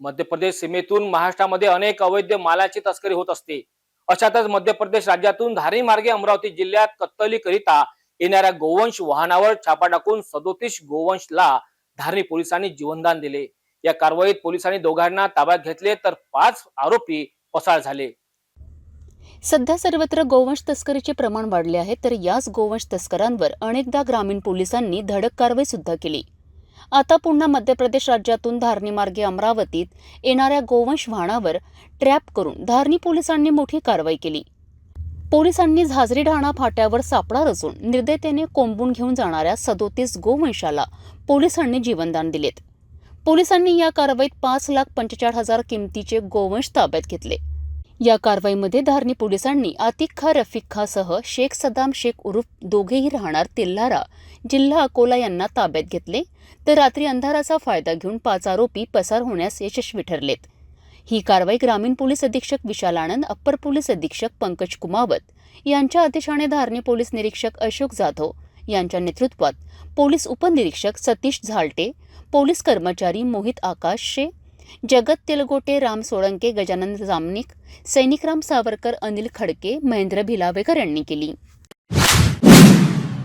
मध्य प्रदेश सीमेतून महाराष्ट्रामध्ये अनेक अवैध मालाची तस्करी होत असते. अशातच मध्य प्रदेश राज्यातून धारी मार्गे अमरावती जिल्ह्यात कत्तलीकरिता येणाऱ्या गोवंश वाहनावर छापा टाकून सदोतीस गोवंशला धारणी पोलिसांनी जीवनदान दिले. या कारवाईत पोलिसांनी दोघांना ताब्यात घेतले तर पाच आरोपी पसार झाले. सध्या सर्वत्र गोवंश तस्करीचे प्रमाण वाढले आहे तर याच गोवंश तस्करांवर अनेकदा ग्रामीण पोलिसांनी धडक कारवाई सुद्धा केली. आता पुन्हा मध्य प्रदेश राज्यातून धारणी मार्गे अमरावतीत येणाऱ्या गोवंश वाहनावर ट्रॅप करून धारणी पोलिसांनी मोठी कारवाई केली. पोलिसांनी झाजरी ढाणा फाट्यावर सापळा रचून निर्दयतेने कोंबून घेऊन जाणाऱ्या सदोतीस गोवंशाला पोलिसांनी जीवनदान दिलेत. पोलिसांनी या कारवाईत पाच लाख पंचेचाळ हजार किमतीचे गोवंश ताब्यात घेतले. या कारवाईमध्ये धारणी पोलिसांनी आतिक खा रफिक खासह शेख सदाम शेख उर्फ दोघेही राहणार तेल्हारा जिल्हा अकोला यांना ताब्यात घेतले. तर रात्री अंधाराचा फायदा घेऊन पाच आरोपी पसार होण्यास यशस्वी ठरलेत. ही कारवाई ग्रामीण पोलीस अधीक्षक विशाल आनंद अप्पर पोलीस अधीक्षक पंकज कुमावत यांच्या आदेशाने धारणी पोलीस निरीक्षक अशोक जाधव यांच्या नेतृत्वात पोलीस उपनिरीक्षक सतीश झालटे पोलीस कर्मचारी मोहित आकाश शे जगत तेलगोटे राम सोळंके गजानन जामनिक सैनिकराम सावरकर अनिल खडके महेंद्र भिलावेकर यांनी केली.